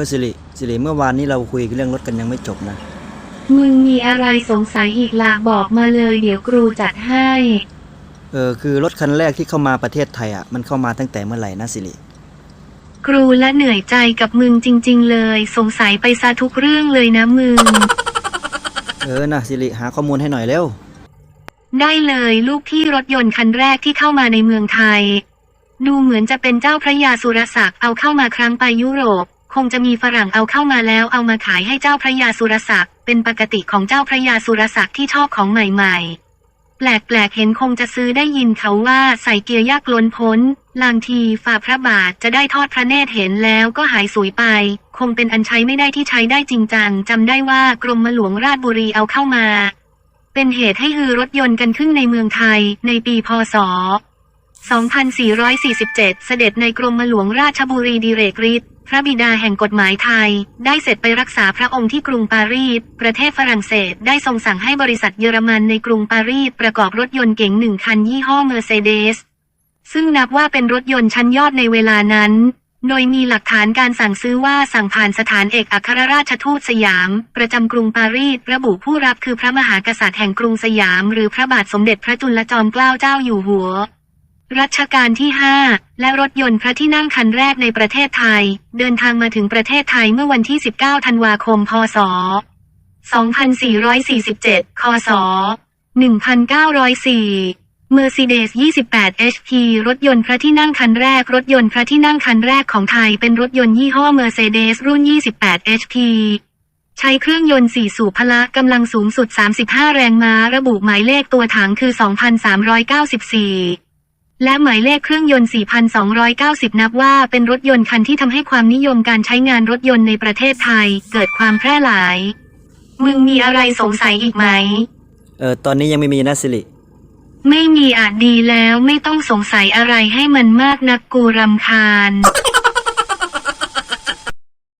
อสิริสิริเมื่อวานนี้เราคุยเรื่องรถกันยังไม่จบนะมึงมีอะไรสงสัยอีกล่ะบอกมาเลยเดี๋ยวครูจัดให้ เออคือรถคันแรกที่เข้ามาประเทศไทยอะมันเข้ามาตั้งแต่เมื่อไหร่นะสิริครูและเหนื่อยใจกับมึงจริง ๆ เลย สงสัยไปซะทุกเรื่องเลยนะมึง เออนะสิริหาข้อมูลให้หน่อยเร็ว ได้เลยลูกพี่รถยนต์คันแรกที่เข้ามาในเมืองไทย ดูเหมือนจะเป็นเจ้าพระยาสุรศักดิ์เอาเข้ามาครั้งไปยุโรป คงจะมีฝรั่งเอาเข้ามาแล้วเอามาขายให้เจ้าพระยาสุรศักดิ์เป็นปกติของเจ้าพระยาสุรศักดิ์ที่ชอบของใหม่ๆ แปลกๆเห็นคงจะซื้อได้ยินเขาว่าใส่เกียร์ยากล้นพ้น ลางทีฝ่าพระบาทจะได้ทอดพระเนตรเห็นแล้วก็หายสวยไป คงเป็นอันใช้ไม่ได้ที่ใช้ได้จริงจังจำได้ว่ากรมหลวงราชบุรีเอาเข้ามา เป็นเหตุให้ฮือรถยนต์กันขึ้นในเมืองไทยในปีพศ2447 เสด็จในกรมหลวงราชบุรีดิเรกฤทธิ์ ระบิดาแห่งกฎหมายไทย ได้เสร็จไปรักษาพระองค์ที่กรุงปารีส ประเทศฝรั่งเศส ได้ทรงสั่งให้บริษัทเยอรมันในกรุงปารีสประกอบรถยนต์เก๋งหนึ่งคันยี่ห้อเมอร์เซเดส ซึ่งนับว่าเป็นรถยนต์ชั้นยอดในเวลานั้น โดยมีหลักฐานการสั่งซื้อว่าสั่งผ่านสถานเอกอัครราชทูตสยาม ประจำกรุงปารีส ระบุผู้รับคือพระมหากษัตริย์แห่งกรุงสยาม หรือพระบาทสมเด็จพระจุลจอมเกล้าเจ้าอยู่หัว รัชกาลที่ 5 และรถยนต์พระที่นั่งคันแรกในประเทศไทย เดินทางมาถึงประเทศไทยเมื่อวันที่ 19 ธันวาคม พศ 2447 คศ 1904 Mercedes 28 HP รถยนต์พระที่นั่งคันแรก รถยนต์พระที่นั่งคันแรกของไทยเป็นรถยนต์ยี่ห้อ Mercedes รุ่น 28 HP ใช้เครื่องยนต์ 4 สูบพละกำลังสูงสุด 35 แรงม้า ระบุหมายเลขตัวถังคือ 2,394 และหมายเลขเครื่องยนต์ 4,290 นับว่าเป็นรถยนต์คันที่ทำให้ความนิยมการใช้งานรถยนต์ในประเทศไทย เกิดความแพร่หลาย มึงมีอะไรสงสัยอีกไหม เออตอนนี้ยังไม่มีนะสิริ ไม่มีอาจดีแล้วไม่ต้องสงสัยอะไรให้มันมากนักกูรำคาญ